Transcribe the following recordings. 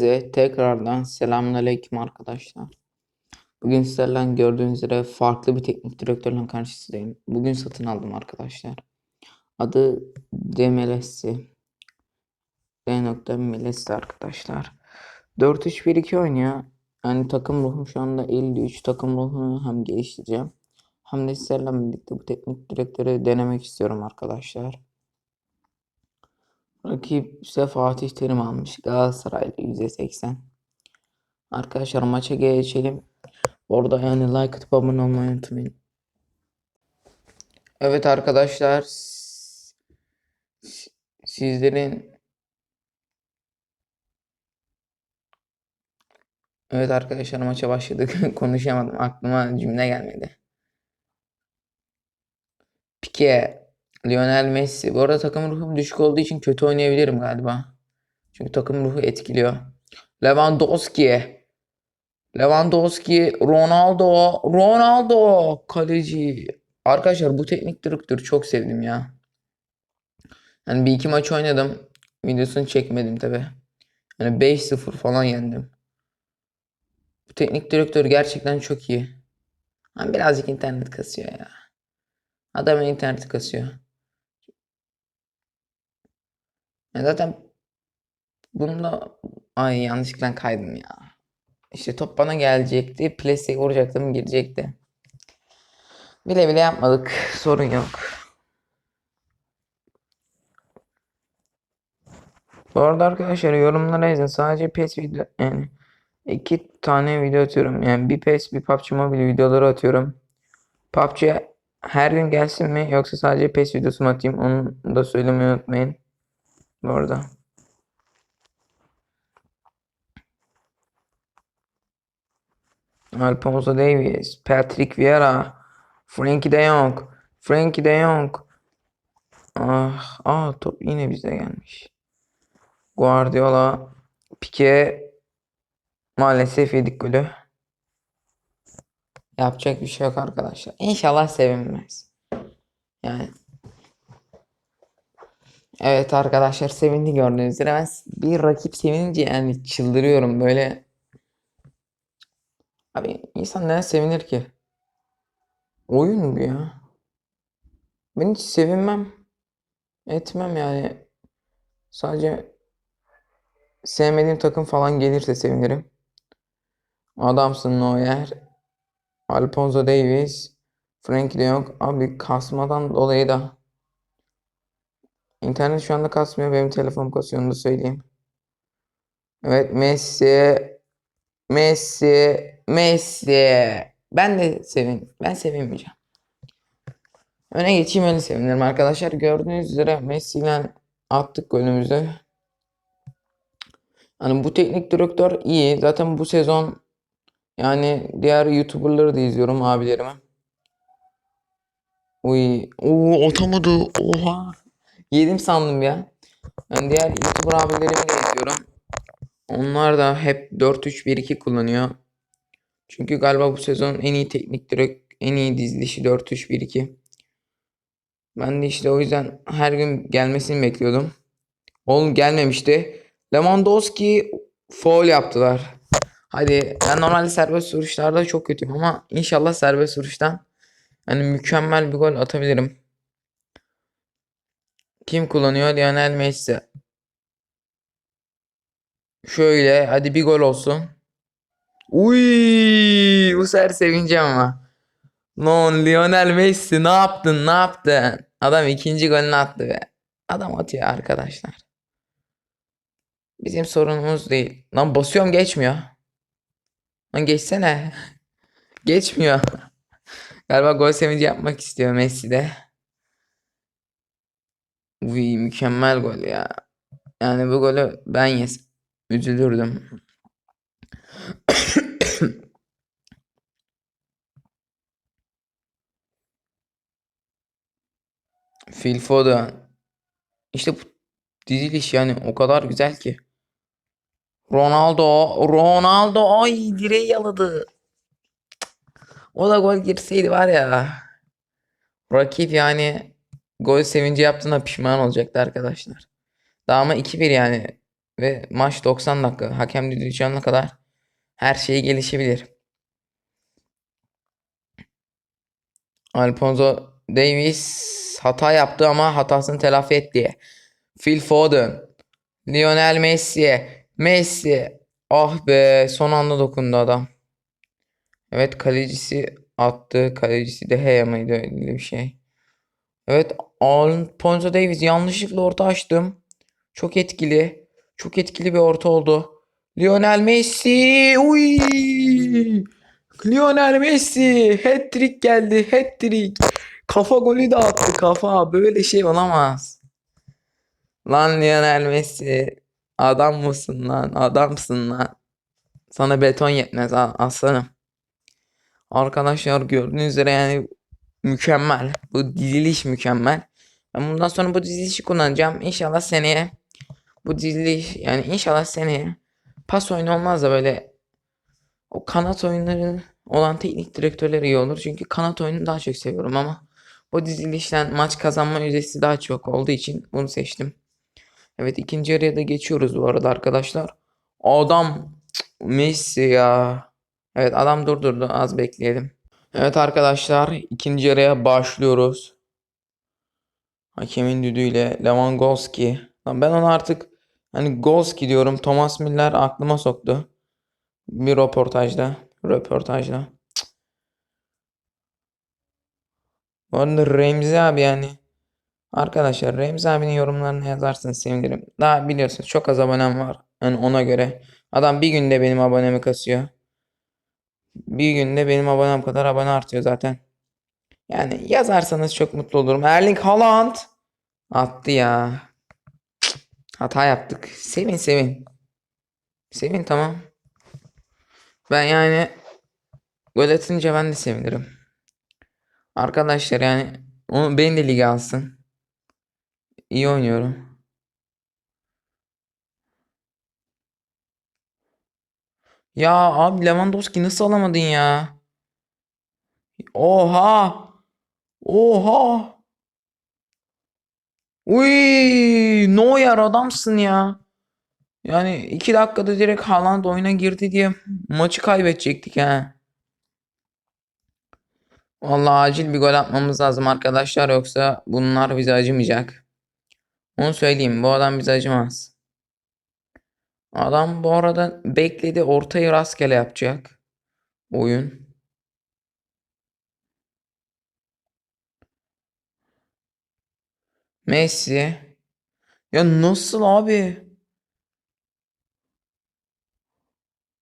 Herkese tekrardan selamünaleyküm arkadaşlar. Bugün sizlerle gördüğünüz üzere farklı bir teknik direktörle karşınızdayım. Bugün satın aldım arkadaşlar. Adı Demelesi. D.Melesi arkadaşlar. 4-3-1-2 oynuyor. Yani takım ruhum şu anda 53 takım ruhunu hem geliştireceğim. Hem de sizlerle birlikte bu teknik direktörü denemek istiyorum arkadaşlar. Rakip ise Fatih Terim almış. Galatasaraylı %80. Arkadaşlar maça geçelim. Orada yani like atıp abone olmayı unutmayın. Evet arkadaşlar. Sizlerin Evet arkadaşlar maça başladık. Konuşamadım. Aklıma cümle gelmedi. Pique, Lionel Messi. Bu arada takım ruhum düşük olduğu için kötü oynayabilirim galiba. Çünkü takım ruhu etkiliyor. Lewandowski. Lewandowski, Ronaldo, Ronaldo kaleci. Arkadaşlar bu teknik direktörü çok sevdim ya. Yani bir iki maç oynadım. Videosunu çekmedim tabi. Yani 5-0 falan yendim. Bu teknik direktör gerçekten çok iyi. Ama birazcık internet kasıyor ya. Adamın interneti kasıyor. Ya zaten bunda ay yanlışlıkla kaydım ya. İşte top bana gelecekti. Plastiğe vuracaktım girecekti. Bile bile yapmadık. Sorun yok. Bu arada arkadaşlar yorumlara yazın. Sadece PES video yani iki tane video atıyorum. Yani bir PES bir PUBG Mobile videoları atıyorum. PUBG her gün gelsin mi yoksa sadece PES videosu mu atayım? Onu da söylemeyi unutmayın. Bu arada. Alphonso Davies, Patrick Vieira, Frankie de Jong, Frankie de Jong. Ah, ah top yine bize gelmiş. Guardiola, Pique maalesef yedik golü. Yapacak bir şey yok arkadaşlar. İnşallah sevinmez. Yani Evet arkadaşlar sevindi gördüğünüz üzere ben bir rakip sevinince yani çıldırıyorum böyle. Abi insan neden sevinir ki? Oyun bu ya. Ben hiç sevinmem. Etmem yani. Sadece sevmediğim takım falan gelirse sevinirim. Adamsın Neuer. Alphonso Davies. Frankie de Jong. Abi kasmadan dolayı da İnternet şu anda kasmıyor. Benim telefonum kasıyor onu da söyleyeyim. Evet Messi. Messi. Messi. Ben de sevin. Ben sevinmeyeceğim. Öne geçeyim öyle sevinirim arkadaşlar. Gördüğünüz üzere Messi ile attık golümüzü. Hani bu teknik direktör iyi. Zaten bu sezon yani diğer YouTuber'ları da izliyorum abilerimi. Uy, oo atamadı. Oha. Yedim sandım ya. Ben diğer YouTuber abilerimi de izliyorum. Onlar da hep 4-3-1-2 kullanıyor. Çünkü galiba bu sezon en iyi teknik direkt en iyi dizilişi 4-3-1-2. Ben de işte o yüzden her gün gelmesini bekliyordum. Oğlum gelmemişti. Lewandowski foul yaptılar. Hadi ben normalde serbest vuruşlarda çok kötüyüm ama inşallah serbest vuruştan hani mükemmel bir gol atabilirim. Kim kullanıyor? Lionel Messi. Şöyle hadi bir gol olsun. Uy, bu sefer sevineceğim ama. Non Lionel Messi ne yaptın ne yaptın? Adam ikinci golünü attı be. Adam atıyor arkadaşlar. Bizim sorunumuz değil. Lan basıyorum geçmiyor. Lan geçsene. Geçmiyor. Galiba gol sevinci yapmak istiyor Messi de. Uy mükemmel gol ya. Yani bu golü ben yes üzülürdüm. Phil Foden. İşte bu diziliş yani o kadar güzel ki. Ronaldo, Ronaldo ay direği yaladı. O da gol girseydi var ya. Rakip yani gol sevinci yaptığına pişman olacaktı arkadaşlar. Daha ama 2-1 yani. ve maç 90 dakika. Hakem düdüğü kadar her şey gelişebilir. Alphonso Davies hata yaptı ama hatasını telafi etti. Phil Foden, Lionel Messi, Messi. Ah be son anda dokundu adam. Evet kalecisi attı. Kalecisi de Gea mıydı öyle bir şey. Evet Alphonso Davies yanlışlıkla orta açtım. Çok etkili. Çok etkili bir orta oldu. Lionel Messi. Uy! Lionel Messi. Hat-trick geldi. Hat-trick. Kafa golü de attı kafa. Böyle şey olamaz. Lan Lionel Messi. Adam mısın lan? Adamsın lan. Sana beton yetmez aslanım. Arkadaşlar gördüğünüz üzere yani mükemmel. Bu diziliş mükemmel. Ben bundan sonra bu dizilişi kullanacağım. İnşallah seneye bu diziliş yani inşallah seneye pas oyunu olmaz da böyle o kanat oyunları olan teknik direktörler iyi olur. Çünkü kanat oyunu daha çok seviyorum ama o dizilişten maç kazanma yüzdesi daha çok olduğu için bunu seçtim. Evet ikinci yarıya da geçiyoruz bu arada arkadaşlar. Adam Messi ya. Evet adam durdurdu az bekleyelim. Evet arkadaşlar ikinci yarıya başlıyoruz. Hakemin düdüğüyle Lewandowski. Ben ona artık hani Golski diyorum. Thomas Müller aklıma soktu. Bir röportajda. Röportajda. Cık. Bu arada Remzi abi yani. Arkadaşlar Remzi abinin yorumlarını yazarsanız sevinirim. Daha biliyorsunuz çok az abonem var. Yani ona göre. Adam bir günde benim abonemi kasıyor. Bir günde benim abonem kadar abone artıyor zaten. Yani yazarsanız çok mutlu olurum. Erling Haaland attı ya. Hata yaptık. Sevin sevin. Sevin tamam. Ben yani gol atınca ben de sevinirim. Arkadaşlar yani onu beni de lige alsın. İyi oynuyorum. Ya abi Lewandowski nasıl alamadın ya? Oha! Oha! Uy, Neuer adamsın ya. Yani iki dakikada direkt Haaland oyuna girdi diye maçı kaybedecektik ha. Vallahi acil bir gol atmamız lazım arkadaşlar yoksa bunlar bize acımayacak. Onu söyleyeyim bu adam bize acımaz. Adam bu arada bekledi ortayı rastgele yapacak. Oyun. Messi. Ya nasıl abi?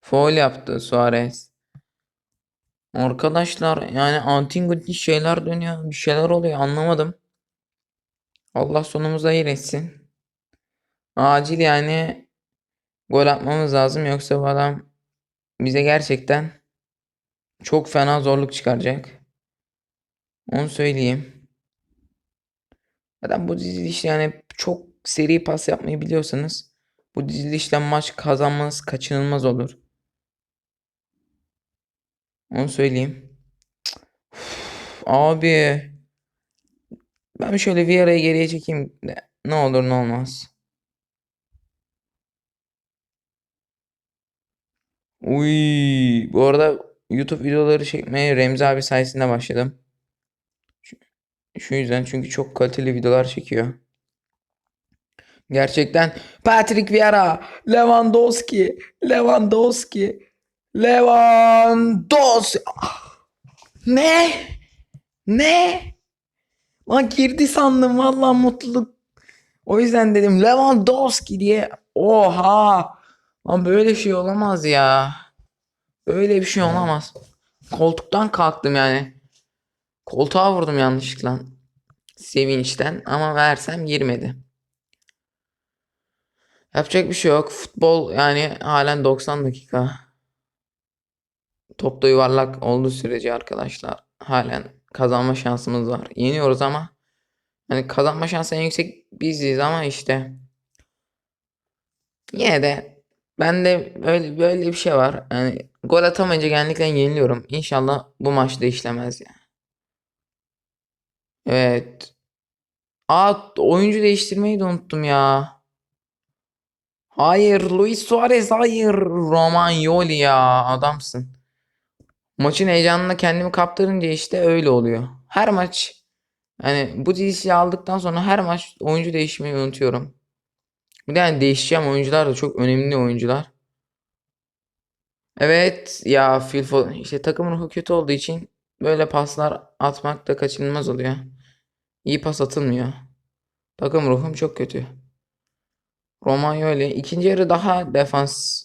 Foul yaptı Suarez. Arkadaşlar yani antingotik şeyler dönüyor. Bir şeyler oluyor anlamadım. Allah sonumuzu hayır etsin. Acil yani gol atmamız lazım yoksa bu adam bize gerçekten çok fena zorluk çıkaracak. Onu söyleyeyim. Zaten bu dizilişte yani çok seri pas yapmayı biliyorsanız bu dizilişten maç kazanmanız kaçınılmaz olur. Onu söyleyeyim. Uf, abi. Ben şöyle Vieira'yı geriye çekeyim. Ne olur ne olmaz. Uy, bu arada YouTube videoları çekmeye Remzi abi sayesinde başladım. Şu, yüzden çünkü çok kaliteli videolar çekiyor. Gerçekten Patrick Vieira, Lewandowski, Lewandowski, Lewandowski. Ne? Ne? Lan girdi sandım vallahi mutluluk. O yüzden dedim Lewandowski diye. Oha! Lan böyle şey olamaz ya. Böyle bir şey olamaz. Koltuktan kalktım yani. Koltuğa vurdum yanlışlıkla. Sevinçten ama versem girmedi. Yapacak bir şey yok. Futbol yani halen 90 dakika. Topta yuvarlak olduğu sürece arkadaşlar halen kazanma şansımız var. Yeniyoruz ama hani kazanma şansı en yüksek biziz ama işte yine de bende böyle böyle bir şey var. Yani gol atamayınca genellikle yeniliyorum. İnşallah bu maçta işlemez yani. Evet. Aa oyuncu değiştirmeyi de unuttum ya. Hayır Luis Suarez hayır. Romagnoli ya adamsın. Maçın heyecanına kendimi kaptırınca işte öyle oluyor. Her maç yani bu dizisi aldıktan sonra her maç oyuncu değişmeyi unutuyorum. Bir de yani değişeceğim oyuncular da çok önemli oyuncular. Evet ya Phil Foden işte takım ruhu kötü olduğu için böyle paslar atmak da kaçınılmaz oluyor. İyi pas atılmıyor. Takım ruhum çok kötü. Romagnoli ikinci yarı daha defans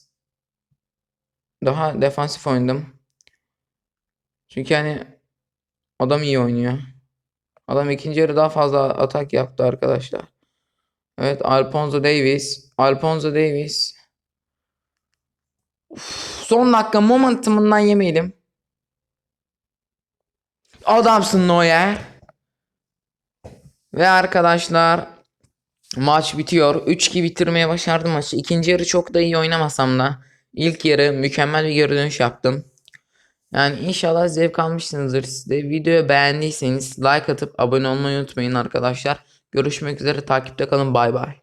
daha defansif oynadım. Çünkü hani adam iyi oynuyor. Adam ikinci yarı daha fazla atak yaptı arkadaşlar. Evet Alphonso Davies. Alphonso Davies. Uf, son dakika momentumundan yemeyelim. Adamsın Neuer. Ve arkadaşlar maç bitiyor. 3-2 bitirmeye başardım maçı. İkinci yarı çok da iyi oynamasam da ilk yarı mükemmel bir geri dönüş yaptım. Yani inşallah zevk almışsınızdır siz de. Videoyu beğendiyseniz like atıp abone olmayı unutmayın arkadaşlar. Görüşmek üzere takipte kalın bay bay.